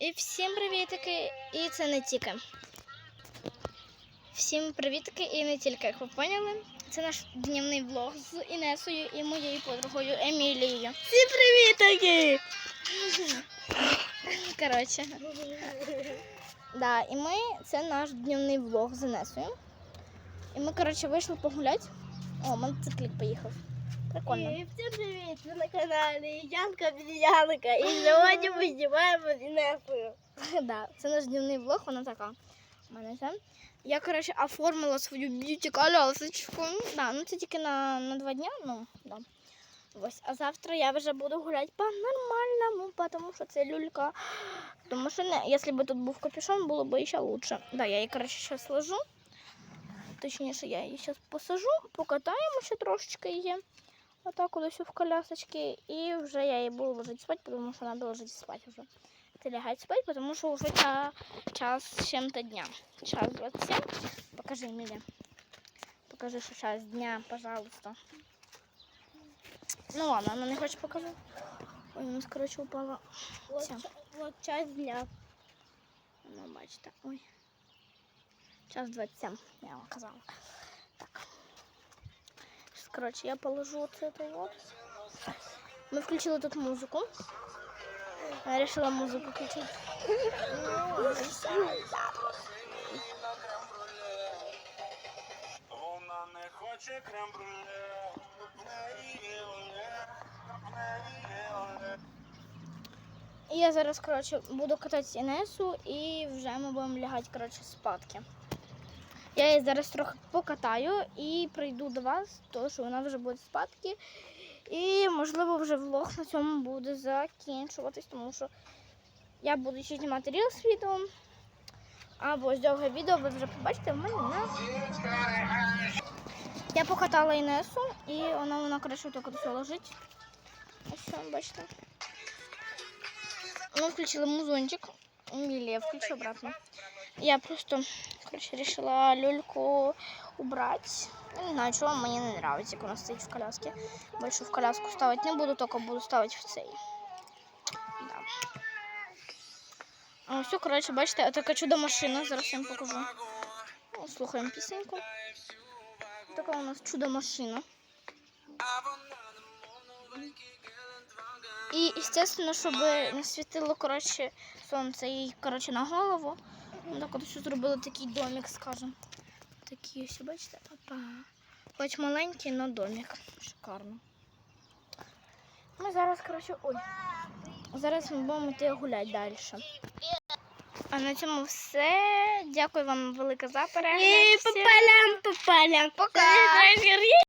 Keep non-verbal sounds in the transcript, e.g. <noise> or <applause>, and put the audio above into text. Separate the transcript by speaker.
Speaker 1: І всім привітики, і це не тільки. Всім привітики і не тільки, як ви поняли. Це наш днівний влог з Інесою і моєю подругою Емілією.
Speaker 2: Всім привітики!
Speaker 1: Коротше. Да, і ми, це наш днівний влог з Інесою. І ми, коротше, вийшли погуляти. О, мотоциклік поїхав. Прикольно.
Speaker 2: І всім привіт! Ви на каналі Янка Більянка. І сьогодні ми знімаємо з Інесою. <laughs>
Speaker 1: Да, це наш дневний влог, вона така. У мене це. Я, коротше, оформила свою б'юті колясочку. Да, ну це тільки на, на два дня, ну, да. Ось, а завтра я вже буду гуляти по-нормальному, тому що це люлька. Тому що не, якщо б тут був капюшон, було б ще лучше. Да, я її, коротше, зараз ложу. Точніше, я її зараз посажу, покатаємо ще трошечки її. Отак кудись в колясочки. І вже я її буду ложити спати, тому що треба ложити спати вже. Ти лягать спать, потому что уже ча- час с чем-то дня. Час 27. Покажи, Миля. Покажи, что час дня, пожалуйста. Ну ладно, она не хочет показать. Ой, у нас, короче, упала.
Speaker 2: От,
Speaker 1: Ця.
Speaker 2: от час дня.
Speaker 1: Ну, бачите. Ой. Час 27, я вам казала. Так. Сейчас, короче, я положу вот это вот. Мы включили тут музыку. Я решила музыку включить.
Speaker 3: Вона не хоче крем-брюле, в неї є оле, в неї є оле.
Speaker 1: І я зараз, коротше, буду катати Інесу і вже ми будемо лягати, коротше, спадки. Я її зараз трохи покатаю і прийду до вас, тому що вона вже буде спадки. І, можливо, вже влог на цьому буде закінчуватись, тому що я буду ще знімати рілс відео. Або ось довге відео ви вже побачите в мене на. Я покатала Інесу і вона, вона коротше, тільки все лежить. Ось що, бачите. Мы включила музончик. Или я включу обратно. Я просто, короче, решила люльку убрать. Не знаю, чего мне не нравится, как у нас стоит в коляске. Больше в коляску ставить не буду, только буду ставить в цей. Да. А, все, короче, бачите, така чудо машина. Зараз я вам покажу. О, Слухаємо пісеньку. Така у нас чудо машина. І, естественно, щоб не світило коротше, сонце їй коротше, на голову. Ми так от все зробили такий домик, скажімо. Такий ось, бачите, папа. Хоч маленький, але домик. Шикарно. Ми зараз, коротше, ой. Зараз ми будемо йти гуляти далі. А на цьому все. Дякую вам велике за перегляд.
Speaker 2: І попалям, попалям.
Speaker 1: Пока.